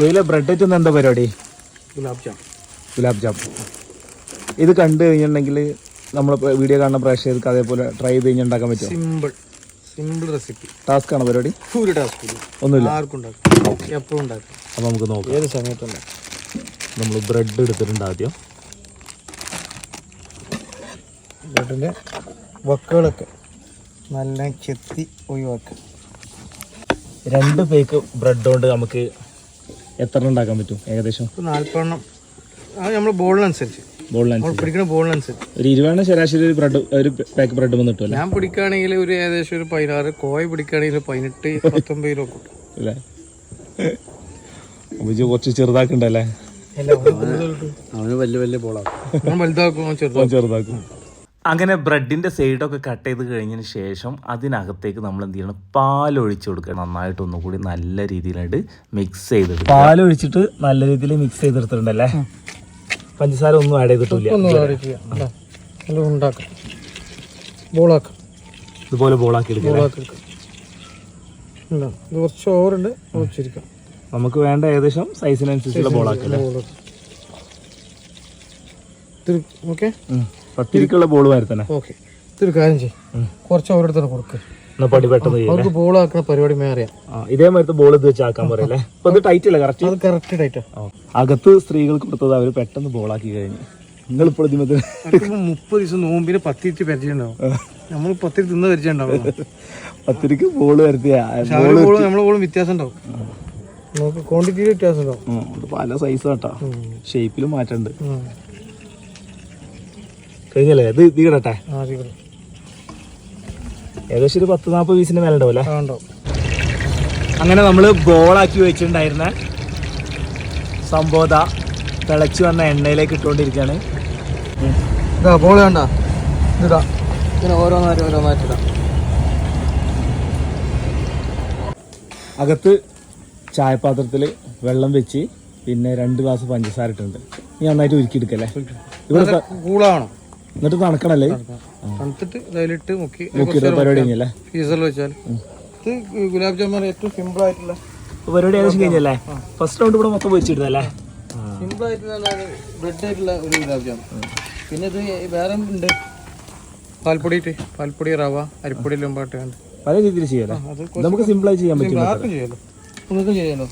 സുഹൈലെ bread item എന്താ പരിപാടി? ഗുലാബ് ജാം. ഗുലാബ് ജാം. ഇത് കണ്ടു കഴിഞ്ഞിട്ടുണ്ടെങ്കിൽ നമ്മൾ വീഡിയോ കാണുന്ന പ്രേക്ഷകർക്ക് അതേപോലെ ട്രൈ ചെയ്ത് കഴിഞ്ഞാൽ ഉണ്ടാക്കാൻ പറ്റും സിമ്പിൾ സിമ്പിൾ റെസിപ്പി ടാസ്ക് ആണ് പരിപാടി? ഒരു ടാസ്ക് ഒന്നുമില്ല. ആർക്കും ഉണ്ടാക്കും എപ്പോഴും ഉണ്ടാക്കും. അപ്പോൾ നമുക്ക് നോക്കാം. ഏത് സമയത്തുണ്ടാക്കും നമ്മൾ ബ്രെഡ് എടുത്തിട്ടുണ്ട് ആദ്യം. ബ്രെഡിന്റെ വക്കുകളൊക്കെ നല്ല ചെത്തി ഒഴിവാക്കുക. രണ്ട് പേക്ക് ബ്രെഡ് കൊണ്ട് നമുക്ക് എത്ര ഉണ്ടാക്കാൻ പറ്റും ഏകദേശം? നാൽപ്പതെണ്ണം അത് നമ്മൾ ബോളിനനുസരിച്ച് നമ്മൾ ബോളിനനുസരിച്ച് പിടിക്കുന്ന ബോളിനനുസരിച്ച് ഒരു ഇരുപതെണ്ണം ശരാശരി ഒരു ബ്രെഡ് ഒരു പാക്ക് ബ്രെഡ് വന്ന് കിട്ടുമല്ലേ ഞാൻ പിടിക്കുകയാണെങ്കിൽ ഒരു ഏകദേശം ഒരു പതിനാറ് കോയ പിടിക്കുകയാണെങ്കിൽ പതിനെട്ട് പത്തൊമ്പത് രൂപ കിട്ടും. അല്ലേ? കുറച്ച് ചെറുതാക്കണ്ടല്ലേ? അവന് വലിയ വലിയ ബോളാക്കും ചെറുതാക്കും. അങ്ങനെ ബ്രെഡിന്റെ സൈഡൊക്കെ കട്ട് ചെയ്ത് കഴിഞ്ഞതിന് ശേഷം അതിനകത്തേക്ക് നമ്മൾ എന്ത് ചെയ്യണം? പാൽ ഒഴിച്ചു കൊടുക്കുക. നന്നായിട്ട് ഒന്നുകൂടി നല്ല രീതിയിലായിട്ട് മിക്സ് ചെയ്ത് പാലൊഴിച്ചിട്ട് നല്ല രീതിയിൽ മിക്സ് ചെയ്തെടുത്തിട്ടുണ്ടല്ലേ പഞ്ചസാര ഒന്നും ആഡ് ചെയ്തിട്ടില്ല. ബോളാക്കാം. ഇതുപോലെ ബോളാക്കി എടുക്കുക ബോളാക്കി ഇത് കുറച്ച് ഓവറുണ്ട്. കുറച്ചിരിക്കാം നമുക്ക് വേണ്ട ഏകദേശം സൈസിനനുസരിച്ചുള്ള ബോളാക്കല്ലേ ബോളാക്കാം. ഓക്കെ പത്തിരിക്കുള്ള ബോൾ വരത്തന്നെ തന്നെ ഓക്കെ. ഇതൊരു കാര്യം ചെയ്യും. കുറച്ച് അവരുടെ കൊടുക്ക്. പടി പെട്ടെന്ന് ചെയ്യല്ലേ ബോൾ ബോളാക്കുന്ന പരിപാടി മേറിയാ ആ ഇതേമാതിരത്തെ ബോൾ ഇത് വെച്ചാക്കാൻ പറയല്ലേ? ഇപ്പൊ ഇത് ടൈറ്റ് അല്ലേ കറക്റ്റ് അത് കറക്റ്റ് ഡേറ്റാ അകത്ത് സ്ത്രീകൾക്ക് കൊടുത്തത് അവർ പെട്ടെന്ന് ബോളാക്കി കഴിഞ്ഞു. നിങ്ങൾ ഇപ്പോൾ മുപ്പത് ദിവസം നോമ്പിന് പത്തിരിച്ച് പരിചയമുണ്ടാവും. നമ്മൾ പത്തിരി തിന്ന് പരിചയമുണ്ടാവും. പത്തിരിക്ക് ബോൾ ബോളും നമ്മളെ ബോളും വ്യത്യാസം ഉണ്ടാവും. നമുക്ക് ക്വാണ്ടിറ്റിയിൽ വ്യത്യാസം ഉണ്ടാവും. പല സൈസ് കേട്ടോ ഷേപ്പിലും മാറ്റമുണ്ട്. കഴിഞ്ഞല്ലേ? ഇത് ഇത് കിടട്ടെ. ഏകദേശം ഒരു പത്ത് നാൽപ്പത് പീസിന്റെ മേലെ ഉണ്ടാവും അല്ലേ? ആ ഉണ്ടാവും. അങ്ങനെ നമ്മൾ ബോളാക്കി വെച്ചിട്ടുണ്ടായിരുന്ന സംബോധ തിളച്ചു വന്ന എണ്ണയിലേക്ക് ഇട്ടുകൊണ്ടിരിക്കുകയാണ്. ഇതാ ബോൾ വേണ്ട ഇതാ ഇങ്ങനെ ഓരോന്നായിട്ട് അകത്ത് ചായപാത്രത്തിൽ വെള്ളം വെച്ച് പിന്നെ രണ്ട് ഗ്ലാസ് പഞ്ചസാര ഇട്ടുണ്ട് ഇനി നന്നായിട്ട് ഉരുക്കിയെടുക്കല്ലേ ഇവിടെ കൂളാണോ എന്നിട്ട് തണുക്കണല്ലേ? തണുത്തിട്ട് അതിലിട്ട് മുക്കി പരിപാടി കഴിഞ്ഞല്ലേ? ഫീസറിൽ വെച്ചാൽ. ഇത് ഗുലാബ് ജാമുൻ ഏറ്റവും സിമ്പിൾ ആയിട്ടുള്ള പരിപാടി ഏകദേശം കഴിഞ്ഞല്ലേ? ഫസ്റ്റ് റൗണ്ട് ഇവിടെ മൊത്തം വെച്ചിരുന്നല്ലേ സിമ്പിൾ ആയിട്ടുള്ള ബ്രെഡ് ആയിട്ടുള്ള ഒരു ഗുലാബ് ജാമുൻ. പിന്നെ ഇത് വേറെ ഉണ്ട് പാൽപ്പൊടി പാൽപ്പൊടി റവ അരിപ്പൊടി എല്ലാം പാട്ട് കണ്ട്. പല രീതിയിൽ ചെയ്യാലോ. നമുക്ക് സിമ്പിളായി ചെയ്യാൻ പറ്റും ആർക്കും ചെയ്യാലോ. നിങ്ങൾക്കും ചെയ്യാലോ?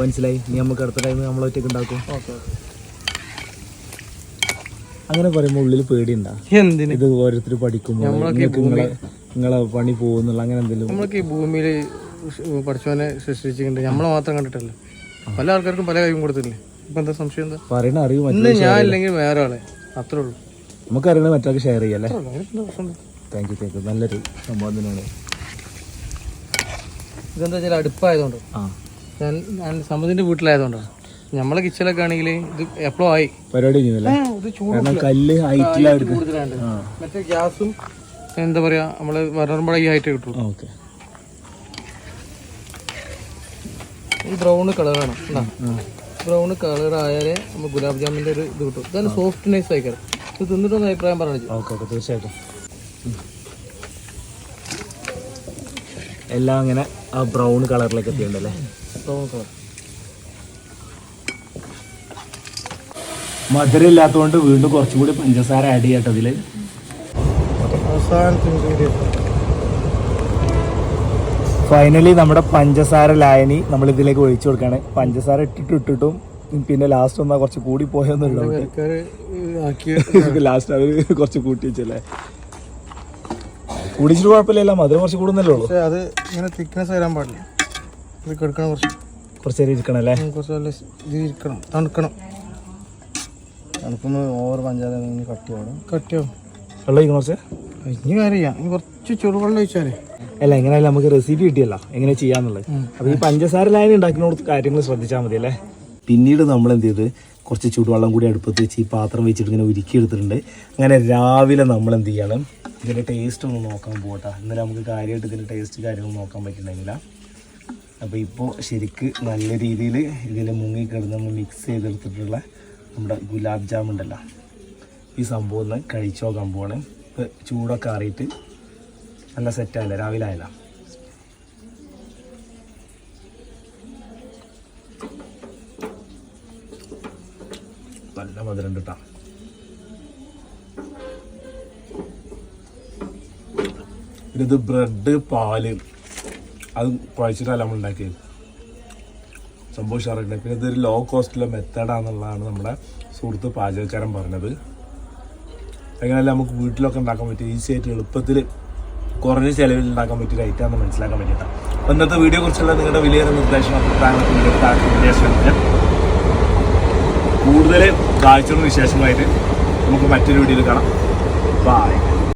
മനസ്സിലായി. നീ നമുക്ക് അടുത്ത ടൈം നമ്മൾ ഒറ്റയ്ക്ക് ഉണ്ടാക്കും. ഓക്കെ. അങ്ങനെ പറയുമ്പോൾ ഉള്ളിൽ പേടിയുണ്ടാ? എന്തിന്? ഇത് ഓരോരുത്തർ പഠിക്കുമ്പോൾ നിങ്ങളെ പണി പോകുന്നുള്ള അങ്ങനെ എന്തെങ്കിലും നമ്മളൊക്കെ ഈ ഭൂമിയിൽ പഠിച്ചവനെ സൃഷ്ടിച്ചിട്ടുണ്ട്. നമ്മളെ മാത്രം കണ്ടിട്ടല്ലേ. പല ആൾക്കാർക്കും പല കഴിവും കൊടുത്തിട്ടില്ലേ? ഇപ്പൊ എന്താ സംശയം എന്താ? പറയണ അറിവ് ഇന്ന് ഞാൻ അല്ലെങ്കിൽ വേറെ ആളെ. അത്രേ ഉള്ളൂ. നമുക്ക് അറിയണത് മറ്റൊക്കെ ഷെയർ ചെയ്യല്ലേ? താങ്ക് യു താങ്ക് യു നല്ലൊരു സംഭവം തന്നെയാണ്. ഇതെന്താ വെച്ചാൽ അടുപ്പായതുകൊണ്ട്. ആ. ഞാൻ ഞാൻ സമ്മതിന്റെ വീട്ടിലായതുകൊണ്ടാണ്. നമ്മളെ കിച്ചണിലൊക്കെ ആണെങ്കിൽ ഇത് എപ്പോഴും ആയി. പരിപാടി കല്ല് കൂടുതലുണ്ട് മറ്റേ ഗ്യാസും എന്താ പറയാ നമ്മൾ വരറുമ്പോൾ ഈ ആയിട്ട് കിട്ടും ഈ ബ്രൗൺ കളറാണ് ബ്രൗൺ കളർ ആയാലേ നമ്മൾ ഗുലാബ് ജാമിന്റെ ഒരു ഇത് കിട്ടും. ഇതാണ് സോഫ്റ്റ്നെസ് ആയിക്കാരം ഇത് തിന്നിട്ടൊന്ന് അഭിപ്രായം പറഞ്ഞു തീർച്ചയായിട്ടും. എല്ലാം അങ്ങനെ ആ ബ്രൗൺ കളറിലേക്ക് എത്തിയിട്ടുണ്ടല്ലേ ബ്രൗൺ കളർ മധുരം ഇല്ലാത്തതുകൊണ്ട് വീണ്ടും കുറച്ചും കൂടി പഞ്ചസാര ആഡ് ചെയ്യട്ടോ ingredient. ഫൈനലി നമ്മുടെ പഞ്ചസാര ലായനി നമ്മൾ ഇതിലേക്ക് ഒഴിച്ചു കൊടുക്കുകയാണ്. പഞ്ചസാര ഇട്ടിട്ട് ഇട്ടിട്ടും പിന്നെ ലാസ്റ്റ് ഒന്നാ കുറച്ച് കൂടി പോയെന്നുള്ളത് ലാസ്റ്റ് അവർ കുറച്ച് കൂട്ടി വെച്ചല്ലേ? കുടിച്ചിട്ട് കുഴപ്പമില്ല മധുരം കുറച്ച് കൂടുന്നല്ലേ ഉള്ളൂ. അത് ഇങ്ങനെ തിക്നെസ് വരാൻ പാടില്ല. ഇത് കിടക്കണം കുറച്ച്. കുറച്ച് ഇരിക്കണം അല്ലേ? കുറച്ച് നല്ല ഇരിക്കണം തണുക്കണം. തണുക്കുമ്പോൾ ഓവർ പഞ്ചാര കട്ടിയാവും കട്ടിയാവും വെള്ളം ഒഴിക്കണം കുറച്ച്? ഇനി കാര്യം ഇനി കുറച്ച് ചുടുവെള്ളം ഒഴിച്ചാലേ. അല്ല എങ്ങനെയായാലും നമുക്ക് റെസിപ്പി കിട്ടിയല്ലോ. എങ്ങനെ ചെയ്യാന്നുള്ളത്. അപ്പൊ ഈ പഞ്ചസാര ലായനി ഉണ്ടാക്കുന്ന കാര്യങ്ങൾ ശ്രദ്ധിച്ചാൽ മതി അല്ലേ? പിന്നീട് നമ്മൾ എന്ത് ചെയ്ത് കുറച്ച് ചൂടുവെള്ളം കൂടി അടുപ്പത്ത് വെച്ച് ഈ പാത്രം വെച്ചിട്ട് ഇങ്ങനെ ഉരുക്കി എടുത്തിട്ടുണ്ട്. അങ്ങനെ രാവിലെ നമ്മൾ എന്ത് ചെയ്യണം ഇതിന്റെ ടേസ്റ്റ് ഒന്ന് നോക്കാൻ പോകട്ടെ ഇന്നലെ നമുക്ക് കാര്യമായിട്ട് ഇതിന്റെ ടേസ്റ്റ് കാര്യങ്ങൾ നോക്കാൻ പറ്റുന്നുണ്ടെങ്കില അപ്പോൾ ഇപ്പോൾ ശരിക്ക് നല്ല രീതിയിൽ ഇതിൽ മുങ്ങി കിടന്ന് നമ്മൾ മിക്സ് ചെയ്തെടുത്തിട്ടുള്ള നമ്മുടെ ഗുലാബ് ജാം ഉണ്ടല്ലോ. ഈ സംഭവം ഒന്ന് കഴിച്ചു നോക്കാൻ പോവാണ്. ചൂടൊക്കെ അറിയിട്ട് നല്ല സെറ്റായില്ല രാവിലെ ആയില്ല. നല്ല മധുരം ഉണ്ട് ഇത് ബ്രെഡ് പാൽ. അത് കുഴച്ചിട്ടല്ല നമ്മൾ ഉണ്ടാക്കിയത് സംഭവം പിന്നെ ഇതൊരു ലോ കോസ്റ്റിലെ മെത്തേഡാന്നുള്ളതാണ് നമ്മുടെ സുഹൃത്ത് പാചകക്കാരൻ പറഞ്ഞത്. അങ്ങനെയല്ല നമുക്ക് വീട്ടിലൊക്കെ ഉണ്ടാക്കാൻ പറ്റും ഈസി ആയിട്ട് എളുപ്പത്തിൽ കുറഞ്ഞ ചിലവിൽ ഉണ്ടാക്കാൻ പറ്റിയ ഐറ്റം ഐറ്റാന്ന് മനസ്സിലാക്കാൻ പറ്റിയിട്ടാണ് അപ്പോൾ ഇന്നത്തെ വീഡിയോ കുറിച്ചുള്ള നിങ്ങളുടെ വിലയേറെ നിർദ്ദേശം കൂടുതൽ കാഴ്ചകളും വിശേഷങ്ങളായിട്ട് നമുക്ക് മറ്റൊരു വീഡിയോയിൽ കാണാം. ബൈ